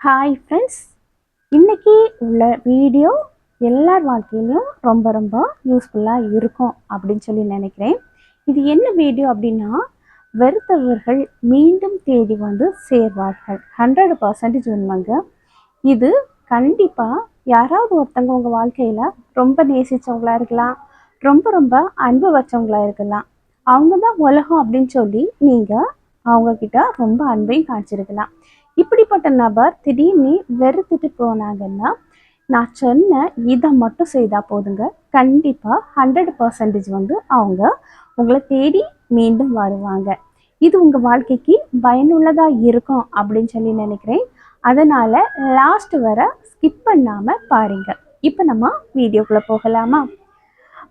Hi friends இன்றைக்கி உள்ள video எல்லார் வாழ்க்கையிலையும் ரொம்ப ரொம்ப யூஸ்ஃபுல்லாக இருக்கும் அப்படின்னு சொல்லி நினைக்கிறேன். இது என்ன வீடியோ அப்படின்னா வெறுத்தவர்கள் மீண்டும் தேடி வந்து சேர்வார்கள். ஹண்ட்ரட் பர்சன்டேஜ் உண்மைங்க. இது கண்டிப்பாக யாராவது ஒருத்தவங்க உங்கள் வாழ்க்கையில் ரொம்ப நேசித்தவங்களாக இருக்கலாம் ரொம்ப ரொம்ப அன்பு வச்சவங்களாக இருக்கலாம். அவங்க தான் உலகம் அப்படின்னு சொல்லி நீங்கள் அவங்கக்கிட்ட ரொம்ப அன்பையும் காமிச்சிருக்கலாம் இப்படிப்பட்ட நபர் திடீர்னு வெறுத்துட்டு போனாங்கன்னா நான் சொன்ன இதை மட்டும் செய்தால் போதுங்க. கண்டிப்பாக ஹண்ட்ரட் பர்சன்டேஜ் வந்து அவங்க உங்களை தேடி மீண்டும் வருவாங்க. இது உங்கள் வாழ்க்கைக்கு பயனுள்ளதாக இருக்கும் அப்படின்னு சொல்லி நினைக்கிறேன். அதனால் லாஸ்ட் வர ஸ்கிப் பண்ணாமல் பாருங்க. இப்போ நம்ம வீடியோக்குள்ளே போகலாமா?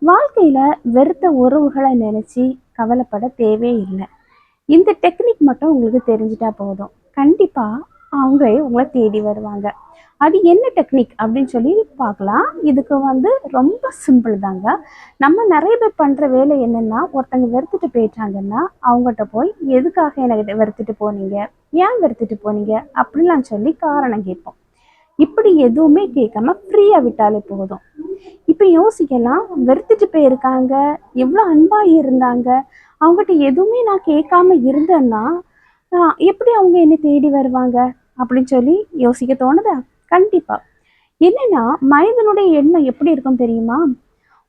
வாழ்க்கையில் வெறுத்த உறவுகளை நினச்சி கவலைப்பட தேவையில்லை. இந்த டெக்னிக் மட்டும் உங்களுக்கு தெரிஞ்சிட்டா போதும். கண்டிப்பாக அவங்களே உங்களை தேடி வருவாங்க. அது என்ன டெக்னிக் அப்படின்னு சொல்லி பார்க்கலாம். இதுக்கு வந்து ரொம்ப சிம்பிள் தாங்க. நம்ம நிறைய பேர் பண்ணுற வேலை என்னென்னா ஒருத்தங்க வெறுத்துட்டு போயிட்டாங்கன்னா அவங்ககிட்ட போய் எதுக்காக எனக்கு வெறுத்துட்டு போனீங்க? ஏன் வெறுத்துட்டு போனீங்க? அப்படிலாம் சொல்லி காரணம் கேட்போம். இப்படி எதுவுமே கேட்காம ஃப்ரீயாக விட்டாலே போதும். இப்போ யோசிக்கலாம் வெறுத்துட்டு போயிருக்காங்க எவ்வளோ அன்பாக இருந்தாங்க அவங்ககிட்ட எதுவுமே நான் கேட்காம இருந்தேன்னா எப்படி அவங்க என்னை தேடி வருவாங்க அப்படின்னு சொல்லி யோசிக்க தோணுதா? கண்டிப்பாக என்னன்னா மனிதனுடைய எண்ணம் எப்படி இருக்கும் தெரியுமா?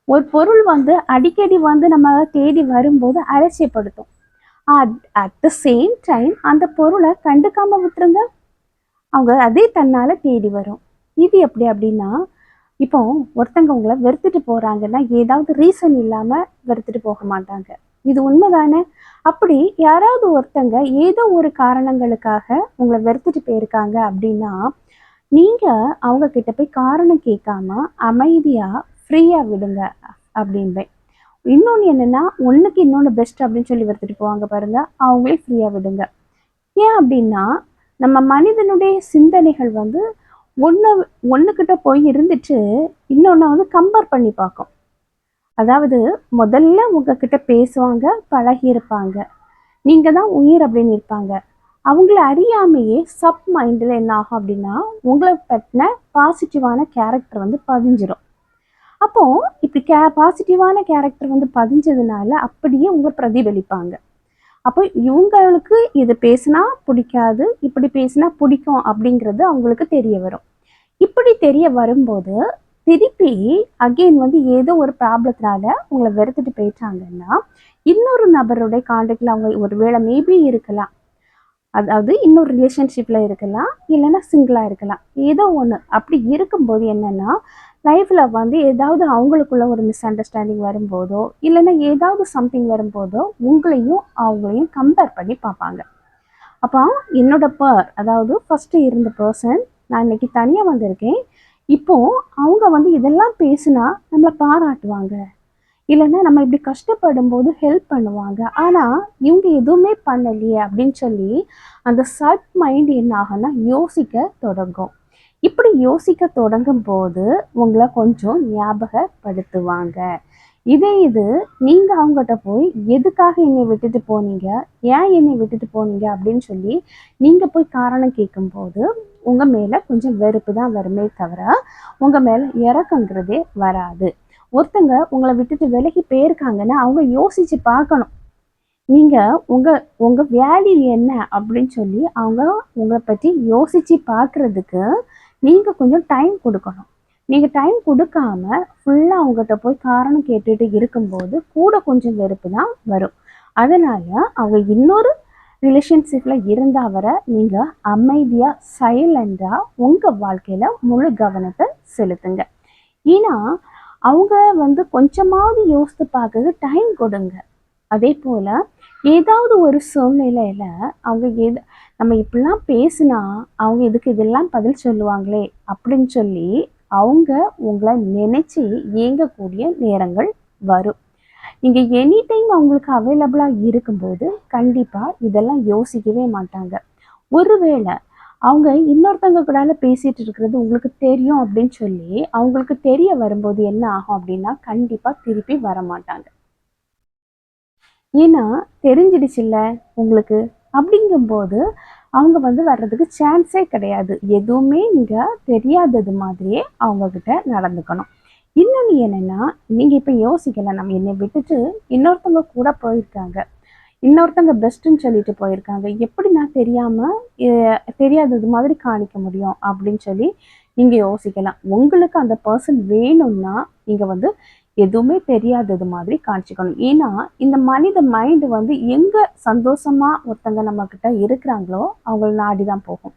ஒரு பொருள் வந்து அடிக்கடி வந்து நம்ம தேடி வரும்போது அலட்சியப்படுத்தும். அட் த சேம் டைம் அந்த பொருளை கண்டுக்காம விட்டுருங்க. அவங்க அதே தன்னால தேடி வரும். இது எப்படி அப்படின்னா இப்போ ஒருத்தங்க உங்களை வெறுத்துட்டு போறாங்கன்னா ஏதாவது ரீசன் இல்லாம வெறுத்துட்டு போக மாட்டாங்க. இது உண்மைதானே? அப்படி யாராவது ஒருத்தங்க ஏதோ ஒரு காரணங்களுக்காக உங்களை வெறுத்துட்டு போயிருக்காங்க அப்படின்னா நீங்க அவங்க கிட்ட போய் காரணம் கேட்காம அமைதியா ஃப்ரீயா விடுங்க அப்படின்பேன் இன்னொன்று என்னன்னா ஒன்றுக்கு இன்னொன்று பெஸ்ட் அப்படின்னு சொல்லி வெறுத்துட்டு போவாங்க பாருங்க அவங்களே ஃப்ரீயா விடுங்க. ஏன் அப்படின்னா நம்ம மனிதனுடைய சிந்தனைகள் வந்து ஒன்று ஒன்றுக்கிட்ட போய் இருந்துட்டு இன்னொன்று வந்து கம்பேர் பண்ணி பார்க்கும். அதாவது முதல்ல உங்ககிட்ட பேசுவாங்க பழகியிருப்பாங்க. நீங்கள் தான் உயிர் அப்படின்னு இருப்பாங்க. அவங்கள அறியாமையே சப் மைண்டில் என்ன ஆகும் அப்படின்னா உங்களை பற்றின பாசிட்டிவான கேரக்டர் வந்து பதிஞ்சிடும் அப்போ இப்படி கே பாசிட்டிவான கேரக்டர் வந்து பதிஞ்சதுனால அப்படியே உங்களை பிரதிபலிப்பாங்க. அப்போ இவங்களுக்கு இது பேசினா பிடிக்காது இப்படி பேசினா பிடிக்கும் அப்படிங்கிறது அவங்களுக்கு தெரிய வரும். இப்படி தெரிய வரும்போது திருப்பி அகெயின் வந்து ஏதோ ஒரு ப்ராப்ளத்தினால உங்களை வெறுத்துட்டு போயிட்டாங்கன்னா இன்னொரு நபருடைய காண்டாக்டில் அவங்க ஒரு ஒருவேளை மேபி இருக்கலாம். அதாவது இன்னொரு ரிலேஷன்ஷிப்பில் இருக்கலாம் இல்லைன்னா சிங்கிளாக இருக்கலாம். ஏதோ ஒன்று அப்படி இருக்கும்போது என்னென்னா லைஃப்பில் வந்து ஏதாவது அவங்களுக்குள்ள ஒரு மிஸ் அண்டர்ஸ்டாண்டிங் வரும்போதோ இல்லைன்னா ஏதாவது சம்திங் வரும்போதோ உங்களையும் அவங்களையும் கம்பேர் பண்ணி பார்ப்பாங்க. அப்போ என்னோட பர் அதாவது ஃபஸ்ட்டு இருந்த பர்சன் நான் இன்னைக்கு தனியாக வந்திருக்கேன். இப்போ அவங்க வந்து இதெல்லாம் பேசுனா நம்மளை பாராட்டுவாங்க. இல்லைன்னா நம்ம இப்படி கஷ்டப்படும் போது ஹெல்ப் பண்ணுவாங்க. ஆனால் இவங்க எதுவுமே பண்ணலையே அப்படின்னு சொல்லி அந்த சட் மைண்ட் என்ன ஆகும்னா யோசிக்க தொடங்கும். இப்படி யோசிக்க தொடங்கும் போது உங்களை கொஞ்சம் ஞாபகப்படுத்துவாங்க. இதே இது நீங்கள் அவங்ககிட்ட போய் எதுக்காக என்னை விட்டுட்டு போனீங்க? ஏன் என்னை விட்டுட்டு போனீங்க? அப்படின்னு சொல்லி நீங்கள் போய் காரணம் கேட்கும்போது உங்கள் மேலே கொஞ்சம் வெறுப்பு தான் வருமே தவிர உங்கள் மேலே இறக்கங்கிறதே வராது. ஒருத்தங்க உங்களை விட்டுட்டு விலகி போயிருக்காங்கன்னா அவங்க யோசித்து பார்க்கணும். நீங்கள் உங்கள் உங்கள் வேல்யூ என்ன அப்படின்னு சொல்லி அவங்க உங்களை பற்றி யோசித்து பார்க்குறதுக்கு நீங்கள் கொஞ்சம் டைம் கொடுக்கணும். நீங்கள் டைம் கொடுக்காம ஃபுல்லாக அவங்ககிட்ட போய் காரணம் கேட்டுட்டு இருக்கும்போது கூட கொஞ்சம் வெறுப்பு தான் வரும். அதனால் அவங்க இன்னொரு ரிலேஷன்ஷிப்பில் இருந்தால் வர நீங்கள் அமைதியாக சைலண்டாக உங்கள் வாழ்க்கையில் முழு கவனத்தை செலுத்துங்க. ஏன்னா அவங்க வந்து கொஞ்சமாவது யோசித்து பார்க்கறது டைம் கொடுங்க. அதே போல் ஏதாவது ஒரு சூழ்நிலையில் அவங்க எது நம்ம இப்படிலாம் பேசினா அவங்க இதுக்கு இதெல்லாம் பதில் சொல்லுவாங்களே அப்படின்னு சொல்லி அவங்க உங்களை நினச்சி இயங்கக்கூடிய நேரங்கள் வரும். நீங்கள் எனி டைம் அவங்களுக்கு அவைலபிளாக இருக்கும்போது கண்டிப்பாக இதெல்லாம் யோசிக்கவே மாட்டாங்க. ஒருவேளை அவங்க இன்னொருத்தவங்க கூட பேசிட்டு இருக்கிறது உங்களுக்கு தெரியும் அப்படின்னு சொல்லி அவங்களுக்கு தெரிய வரும்போது என்ன ஆகும் அப்படின்னா கண்டிப்பாக திருப்பி வர மாட்டாங்க ஏன்னா தெரிஞ்சிடுச்சுல்ல உங்களுக்கு. அப்படிங்கும்போது அவங்க வந்து வர்றதுக்கு சான்ஸே கிடையாது. எதுவுமே நீங்கள் தெரியாதது மாதிரியே அவங்கக்கிட்ட நடந்துக்கணும். இன்னொன்று என்னென்னா நீங்கள் இப்போ யோசிக்கலாம் நம்ம என்னை விட்டுட்டு இன்னொருத்தவங்க கூட போயிருக்காங்க. இன்னொருத்தவங்க பெஸ்ட்டுன்னு சொல்லிட்டு போயிருக்காங்க. எப்படி நான் தெரியாமல் தெரியாதது மாதிரி காணிக்க முடியும் அப்படின்னு சொல்லி நீங்கள் யோசிக்கலாம். உங்களுக்கு அந்த பர்சன் வேணும்னா நீங்கள் வந்து எதுவுமே தெரியாதது மாதிரி காமிச்சிக்கணும். ஏன்னா இந்த மனித மைண்டு வந்து எங்கே சந்தோஷமாக ஒருத்தங்க நம்மக்கிட்ட இருக்கிறாங்களோ அவங்கள நாடி தான் போகும்.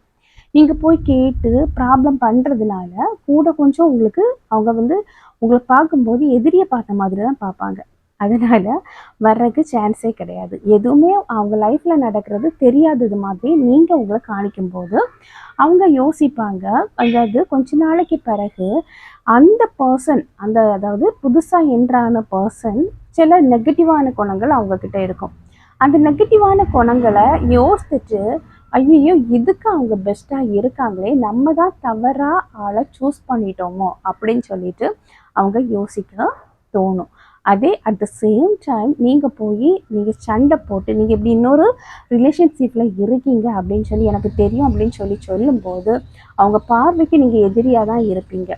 நீங்கள் போய் கேட்டு ப்ராப்ளம் பண்ணுறதுனால கூட கொஞ்சம் உங்களுக்கு அவங்க வந்து உங்களை பார்க்கும்போது எதிரியை பார்த்த மாதிரி தான் பார்ப்பாங்க. அதனால் வர்றதுக்கு சான்ஸே கிடையாது. எதுவுமே அவங்க லைஃப்பில் நடக்கிறது தெரியாதது மாதிரி நீங்கள் உங்களை காணிக்கும்போது அவங்க யோசிப்பாங்க. அதாவது கொஞ்ச நாளைக்கு பிறகு அந்த பர்சன் அந்த அதாவது புதுசாக என்ட்ரான பர்சன் சில நெகட்டிவான குணங்கள் அவங்கக்கிட்ட இருக்கும். அந்த நெகட்டிவான குணங்களை யோசிச்சுட்டு ஐயோ இதுக்கு அவங்க பெஸ்ட்டாக இருக்காங்களே நம்ம தான் தவறாக ஆளை சூஸ் பண்ணிட்டோமோ அப்படின்னு சொல்லிட்டு அவங்க யோசிக்க தோணும். அதே அட் த சேம் டைம் நீங்கள் போய் நீங்கள் சண்டை போட்டு நீங்கள் இப்படி இன்னொரு ரிலேஷன்ஷிப்பில் இருக்கீங்க அப்படின்னு சொல்லி எனக்கு தெரியும் அப்படின்னு சொல்லி சொல்லும்போது அவங்க பார்வைக்கு நீங்கள் எதிரியாக தான் இருப்பீங்க.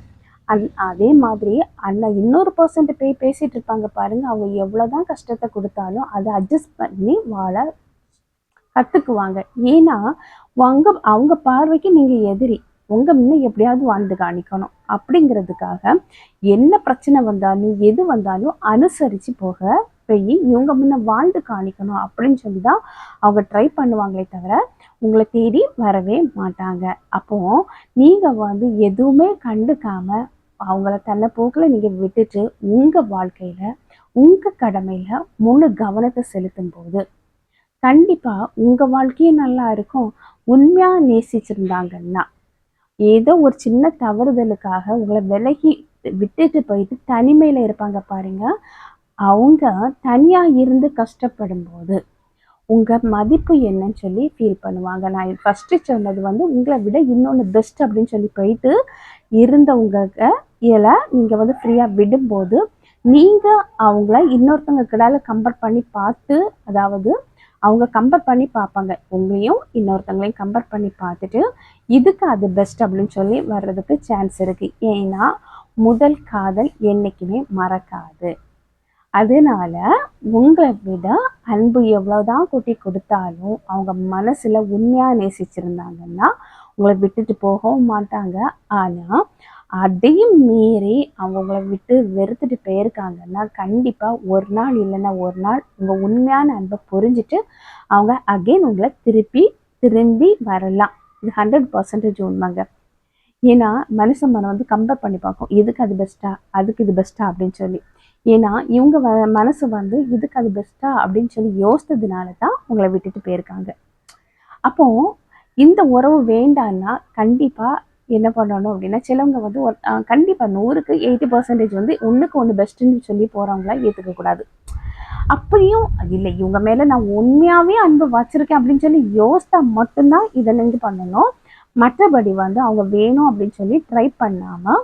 அந் அதே மாதிரி அந்த இன்னொரு பர்சன்ட்டு போய் பேசிகிட்டு இருப்பாங்க பாருங்கள் அவங்க எவ்வளோ தான் கஷ்டத்தை கொடுத்தாலும் அதை அட்ஜஸ்ட் பண்ணி வாழ கற்றுக்குவாங்க ஏன்னா அவங்க அவங்க பார்வைக்கு நீங்கள் எதிரி. உங்கள் முன்ன எப்படியாவது வாழ்ந்து காணிக்கணும். அப்படிங்கிறதுக்காக என்ன பிரச்சனை வந்தாலும் எது வந்தாலும் அனுசரித்து போக போய் இவங்க முன்ன வாழ்ந்து காணிக்கணும் அப்படின்னு சொல்லி தான் அவங்க ட்ரை பண்ணுவாங்களே தவிர உங்களை தேடி வரவே மாட்டாங்க. அப்போ நீங்கள் வந்து எதுவுமே கண்டுக்காம அவங்கள தன்னை போக்கில் நீங்கள் விட்டுட்டு உங்கள் வாழ்க்கையில் உங்கள் கடமையில் முழு கவனத்தை செலுத்தும் போது கண்டிப்பாக உங்கள் வாழ்க்கையும் நல்லா இருக்கும். உண்மையாக நேசிச்சிருந்தாங்கன்னா ஏதோ ஒரு சின்ன தவறுதலுக்காக உங்களை விலகி விட்டுட்டு போயிட்டு தனிமையில் இருப்பாங்க பாருங்க. அவங்க தனியாக இருந்து கஷ்டப்படும் போது உங்கள் மதிப்பு என்னன்னு சொல்லி ஃபீல் பண்ணுவாங்க. நான் ஃபஸ்ட்டு சொன்னது வந்து உங்களை விட இன்னொன்று பெஸ்ட் அப்படின்னு சொல்லி போயிட்டு இருந்தவங்க இதில் நீங்கள் வந்து ஃப்ரீயாக விடும்போது நீங்கள் அவங்கள இன்னொருத்தவங்க கிடால கம்பேர் பண்ணி பார்த்து அதாவது அவங்க கம்பேர் பண்ணி பார்ப்பாங்க. உங்களையும் இன்னொருத்தங்களையும் கம்பேர் பண்ணி பார்த்துட்டு இதுக்கு அது பெஸ்ட் அப்படின்னு சொல்லி வர்றதுக்கு சான்ஸ் இருக்குது ஏன்னா முதல் காதல் என்றைக்குமே மறக்காது. அதனால உங்களை விட அன்பு எவ்வளோதான் கொட்டி கொடுத்தாலும் அவங்க மனசில் உண்மையாக நேசிச்சிருந்தாங்கன்னா உங்களை விட்டுட்டு போகவும் மாட்டாங்க. ஆனால் அதையும் மீறி அவங்கள விட்டு வெறுத்துட்டு போயிருக்காங்கன்னா கண்டிப்பாக ஒரு நாள் இல்லைன்னா ஒரு நாள் உங்கள் உண்மையான அன்பை புரிஞ்சுட்டு அவங்க அகெயின் உங்களை திருப்பி திரும்பி வரலாம். இது ஹண்ட்ரட் பர்சன்டேஜ் உண்மைங்க. ஏன்னா மனுஷ மனம் வந்து கம்பேர் பண்ணி பார்க்கும். எதுக்கு அது பெஸ்ட்டா அதுக்கு இது பெஸ்ட்டா அப்படின்னு சொல்லி. ஏன்னா இவங்க வ மனசு வந்து இதுக்கு அது பெஸ்ட்டா அப்படின்னு சொல்லி யோசித்ததுனால தான் உங்களை விட்டுட்டு போயிருக்காங்க. அப்போ இந்த உறவு வேண்டான்னா கண்டிப்பாக என்ன பண்ணணும் அப்படின்னா சிலவங்க வந்து கண்டிப்பாக நூறுக்கு எயிட்டி பர்சன்டேஜ் வந்து ஒன்றுக்கு ஒன்று பெஸ்ட்டுன்னு சொல்லி போகிறவங்கள ஏற்றுக்கக்கூடாது அப்படியும் இல்லை இவங்க மேலே நான் உண்மையாகவே அன்பு வச்சுருக்கேன் அப்படின்னு சொல்லி யோசித்தா மட்டும்தான் இதை நீங்கள் பண்ணணும். மற்றபடி வந்து அவங்க வேணும் அப்படின்னு சொல்லி ட்ரை பண்ணாமல்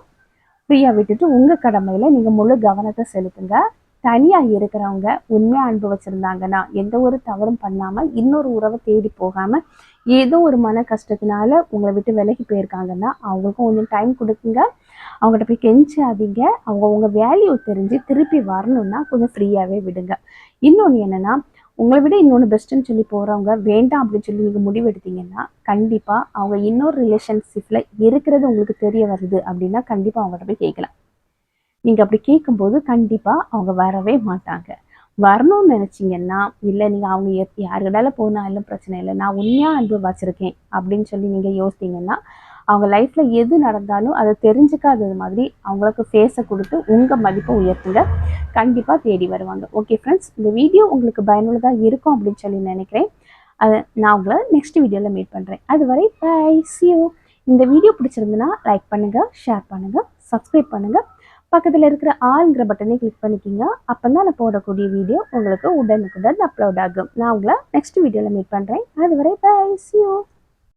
ஃப்ரீயாக விட்டுட்டு உங்கள் கடமையில் நீங்கள் முழு கவனத்தை செலுத்துங்க. தனியாக இருக்கிறவங்க உண்மையாக அன்பு வச்சுருந்தாங்கன்னா எந்த ஒரு தவறும் பண்ணாமல் இன்னொரு உறவை தேடி போகாமல் ஏதோ ஒரு மன கஷ்டத்தினால உங்களை விட்டு விலகி போயிருக்காங்கன்னா அவங்களுக்கும் கொஞ்சம் டைம் கொடுக்குங்க. அவங்ககிட்ட போய் கெஞ்சாதீங்க. அவங்க உங்கள் வேல்யூ தெரிஞ்சு திருப்பி வரணும்னா கொஞ்சம் ஃப்ரீயாகவே விடுங்க. இன்னொன்று என்னென்னா உங்களை விட இன்னொன்று பெஸ்ட்டுன்னு சொல்லி போகிறவங்க வேண்டாம் அப்படின்னு சொல்லி நீங்கள் முடிவெடுத்தீங்கன்னா கண்டிப்பாக அவங்க இன்னொரு ரிலேஷன்ஷிப்பில் இருக்கிறது உங்களுக்கு தெரிய வருது அப்படின்னா கண்டிப்பாக அவங்ககிட்ட போய் கேட்கலாம். நீங்கள் அப்படி கேட்கும்போது கண்டிப்பாக அவங்க வரவே மாட்டாங்க. வரணும்னு நினச்சிங்கன்னா இல்லை நீங்கள் அவங்க யாருக்கிட்டால போனாலும் பிரச்சனை இல்லை. நான் உண்மையாக அன்பு வச்சுருக்கேன். அப்படின்னு சொல்லி நீங்கள் யோசித்தீங்கன்னா அவங்க லைஃப்பில் எது நடந்தாலும் அதை தெரிஞ்சுக்காதது மாதிரி அவங்களுக்கு ஃபேஸை கொடுத்து உங்கள் மதிப்பை உயர்த்துங்க. கண்டிப்பாக தேடி வருவாங்க. ஓகே ஃப்ரெண்ட்ஸ் இந்த வீடியோ உங்களுக்கு பயனுள்ளதாக இருக்கும் அப்படின்னு சொல்லி நினைக்கிறேன். அதை நான் உங்களை நெக்ஸ்ட் வீடியோவில் மீட் பண்ணுறேன் அதுவரை பை சியூ இந்த வீடியோ பிடிச்சிருந்துன்னா லைக் பண்ணுங்கள் ஷேர் பண்ணுங்கள் சப்ஸ்கிரைப் பண்ணுங்கள் பக்கத்தில் இருக்கிற ஆளுங்கிற பட்டனை கிளிக் பண்ணிக்கிங்க. அப்போ தான் நான் போடக்கூடிய வீடியோ உங்களுக்கு உடனுக்குடன் அப்லோட் ஆகும். நான் உங்களை நெக்ஸ்ட் வீடியோவில் மீட் பண்ணுறேன் அதுவரை பை சியூ